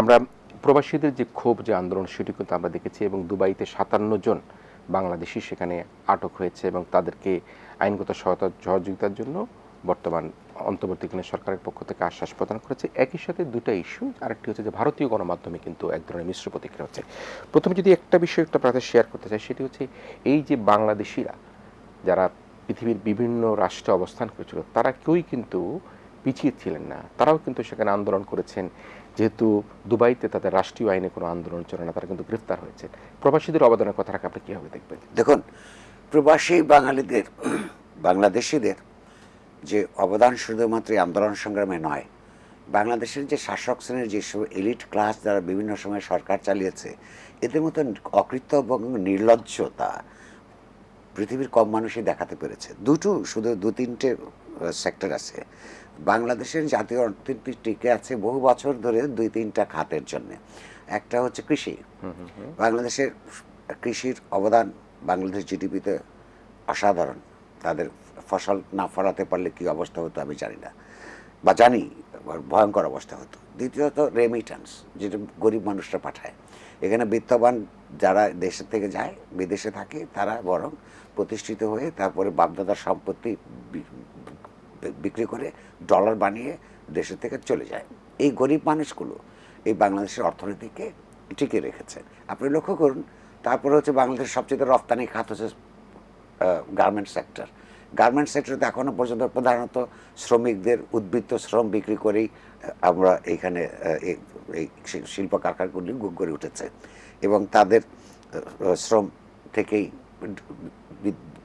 আমরা প্রবাসীদের যে ক্ষোভ, যে আন্দোলন, সেটি কিন্তু আমরা দেখেছি এবং দুবাইতে সাতান্ন জন বাংলাদেশি সেখানে আটক হয়েছে এবং তাদেরকে আইনগত সহায়তা, সহযোগিতার জন্য বর্তমান অন্তর্বর্তীকালীন সরকারের পক্ষ থেকে আশ্বাস প্রদান করেছে। একই সাথে দুটা ইস্যু, আরেকটি হচ্ছে যে ভারতীয় গণমাধ্যমে কিন্তু এক ধরনের মিশ্র প্রতিক্রিয়া হচ্ছে। প্রথমে যদি একটা বিষয় একটা আপনাদের শেয়ার করতে চাই, সেটি হচ্ছে এই যে বাংলাদেশিরা, যারা পৃথিবীর বিভিন্ন রাষ্ট্রে অবস্থান করেছিল, তারা কেউই কিন্তু পিছিয়ে ছিলেন না। তারাও কিন্তু সেখানে আন্দোলন করেছেন। যেহেতু দুবাইতে তাদের রাষ্ট্রীয় আইনে কোনো আন্দোলন চলে না, তারা কিন্তু গ্রেফতার হয়েছে। প্রবাসীদের অবদানের কথা রাখা আপনি কীভাবে দেখবেন? দেখুন, প্রবাসী বাঙালিদের, বাংলাদেশিদের যে অবদান শুধুমাত্র আন্দোলন সংগ্রামে নয়, বাংলাদেশের যে শাসক শ্রেণির যেসব এলিট ক্লাস যারা বিভিন্ন সময় সরকার চালিয়েছে, এদের মতো অকৃত্য এবং নির্লজ্জতা পৃথিবীর কম মানুষই দেখাতে পেরেছে। দুটো, শুধু দু তিনটে সেক্টর আছে। বাংলাদেশের জাতীয় অর্থনীতি টিকে আছে বহু বছর ধরে দুই তিনটা খাতের জন্য। একটা হচ্ছে কৃষি। বাংলাদেশের কৃষির অবদান বাংলাদেশ জিডিপিতে অসাধারণ। তাদের ফসল না ফলাতে পারলে কি অবস্থা হতো আমি জানি না। বা জানি ভয়ঙ্কর অবস্থা হতো। দ্বিতীয়ত রেমিটান্স যেটা গরিব মানুষরা পাঠায়। এখানে বিত্তবান যারা দেশের থেকে যায় বিদেশে থাকে তারা বরং প্রতিষ্ঠিত হয়ে তারপরে বাপদাদার সম্পত্তি বিক্রি করে ডলার বানিয়ে দেশের থেকে চলে যায়। এই গরিব মানুষগুলো এই বাংলাদেশের অর্থনীতিকে টিকে রেখেছে। আপনি লক্ষ্য করুন, তারপরে হচ্ছে বাংলাদেশের সবচেয়ে রপ্তানি খাত হচ্ছে গার্মেন্ট সেক্টর গার্মেন্ট সেক্টরে এখনও পর্যন্ত প্রধানত শ্রমিকদের উদ্বৃত্ত শ্রম বিক্রি করেই আমরা এইখানে এই- এই শিল্প কারখানাগুলি গড়ে উঠেছে। এবং তাদের শ্রম থেকেই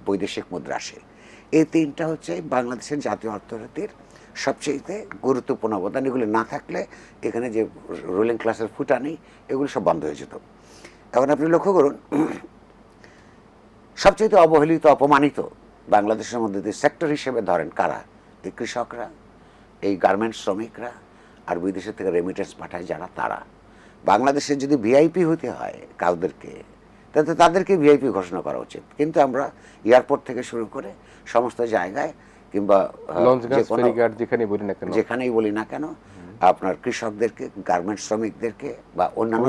বৈদেশিক মুদ্রা আসে। এই তিনটা হচ্ছে বাংলাদেশের জাতীয় অর্থনীতির সবচেয়ে গুরুত্বপূর্ণ অবদান। এগুলি না থাকলে এখানে যে রুলিং ক্লাসের ফুটানি, এগুলি সব বন্ধ হয়ে যেত। এখন আপনি লক্ষ্য করুন সবচেয়ে অবহেলিত, অপমানিত বাংলাদেশের মধ্যে যে সেক্টর হিসেবে ধরেন কারা? এই কৃষকরা, এই গার্মেন্টস শ্রমিকরা, আর বিদেশের থেকে রেমিটেন্স পাঠায় যারা, তারা। বাংলাদেশে যদি ভিআইপি হতে হয় কাউদেরকে তাতে তাদেরকে ভিআইপি ঘোষণা করা উচিত। কিন্তু আমরা এয়ারপোর্ট থেকে শুরু করে সমস্ত জায়গায় কিংবা বলি না কেন। যেখানেই বলি না কেন আপনার কৃষকদেরকে গার্মেন্টস শ্রমিকদেরকে বা অন্যান্য।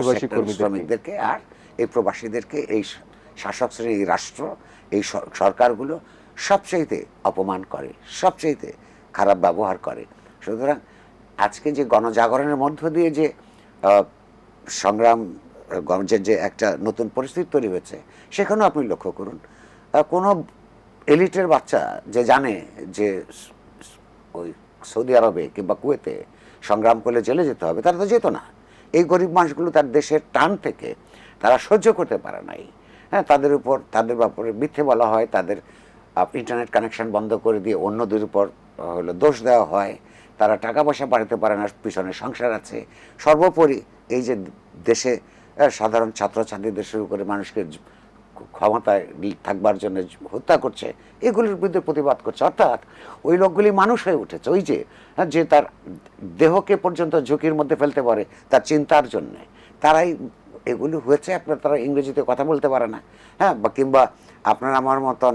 শ্রমিকদেরকে আর এই প্রবাসীদেরকে এই শাসক শ্রেণি রাষ্ট্র এই সরকারগুলো সবচাইতে অপমান করে সবচাইতে খারাপ ব্যবহার করে। সুতরাং আজকে যে গণজাগরণের মধ্য দিয়ে যে সংগ্রাম গণ- যে একটা নতুন পরিস্থিতি তৈরি হয়েছে, সেখানেও আপনি লক্ষ্য করুন। কোনো এলিটের বাচ্চা যে জানে যে ওই সৌদি আরবে কিংবা কুয়েতে সংগ্রাম করলে জেলে যেতে হবে, তারা তো যেত না। এই গরিব মানুষগুলো তার দেশের টান থেকে তারা সহ্য করতে পারে নাই। হ্যাঁ তাদের উপর, তাদের ব্যাপারে মিথ্যে বলা হয়, তাদের ইন্টারনেট কানেকশন বন্ধ করে দিয়ে অন্যদের উপর হলো দোষ দেওয়া হয়। তারা টাকা পয়সা বাড়াতে পারে না, পিছনে সংসার আছে। সর্বোপরি এই যে দেশে সাধারণ ছাত্রছাত্রীদের শুরু করে মানুষকে ক্ষমতায় থাকবার জন্য হত্যা করছে এগুলির বিরুদ্ধে প্রতিবাদ করছে। অর্থাৎ ওই লোকগুলি মানুষ হয়ে উঠেছে। ওই যে হ্যাঁ, যে তার দেহকে পর্যন্ত ঝুঁকির মধ্যে ফেলতে পারে তার চিন্তার জন্য। তারাই এগুলি হয়েছে আপনার তারা ইংরেজিতে কথা বলতে পারে না। হ্যাঁ বা কিংবা আপনার আমার মতন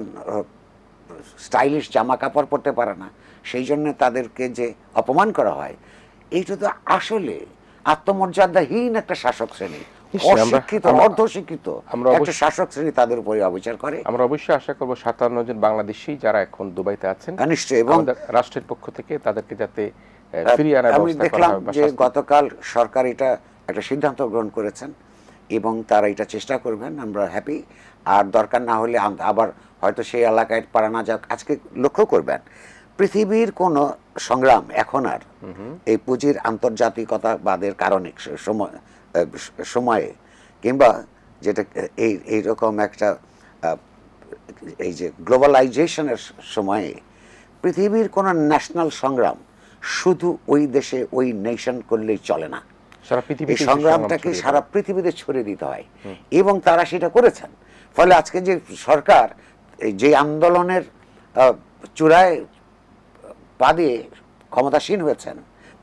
স্টাইলিশ জামা কাপড় পরতে পারে না। সেই জন্য তাদেরকে যে অপমান করা হয় এইটা তো আসলে আত্মমর্যাদাহীন একটা শাসক শ্রেণি। অশিক্ষিত আমরা- অর্ধশিক্ষিত একটা শাসক শ্রেণি তাদের উপরে অবিচার করে। আমরা অবশ্যই আশা করব সাতান্ন জন বাংলাদেশি যারা এখন দুবাইতে আছেন। হ্যাঁ, নিশ্চয়ই এবং রাষ্ট্রের পক্ষ থেকে তাদেরকে যাতে ফিরিয়ে আনার ব্যবস্থা করা যে গতকাল সরকার এটা একটা সিদ্ধান্ত গ্রহণ করেছেন এবং তারা এটা চেষ্টা করবেন আমরা হ্যাপি আর দরকার না হলে আবার হয়তো সেই এলাকায় পারা না যাক আজকে লক্ষ্য করবেন পৃথিবীর কোনো সংগ্রাম এখন আর এই পুঁজির আন্তর্জাতিকতাবাদের কারণে সময় সময়ে কিংবা যেটা এই এইরকম একটা এই যে গ্লোবালাইজেশনের সময়ে পৃথিবীর কোনো ন্যাশনাল সংগ্রাম শুধু ওই দেশে ওই নেশন করলেই চলে না। সারা এই পৃথিবীতে সংগ্রামটাকে সারা পৃথিবীতে ছড়িয়ে দিতে হয় এবং তারা সেটা করেছেন। ফলে আজকে যে সরকার যে আন্দোলনের চূড়ায় পা দিয়ে ক্ষমতাসীন হয়েছেন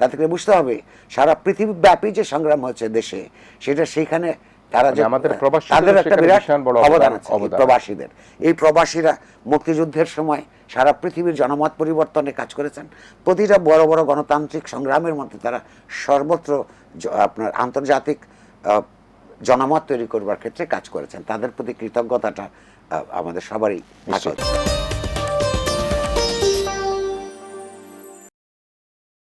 তা থেকে বুঝতে হবে সারা পৃথিবীব্যাপী যে সংগ্রাম হচ্ছে দেশে সেটা সেইখানে তারা মানে যে আমাদের প্রবাসীদের তাদের একটা বিরাট অবদান আছে প্রবাসীদের এই প্রবাসীরা মুক্তিযুদ্ধের সময় সারা পৃথিবীর জনমত পরিবর্তনে কাজ করেছেন প্রতিটা বড় বড় গণতান্ত্রিক সংগ্রামের মধ্যে তারা সর্বত্র আপনার আন্তর্জাতিক জনমত তৈরি করবার ক্ষেত্রে কাজ করেছেন তাদের প্রতি কৃতজ্ঞতাটা আমাদের সবারই। উচিত।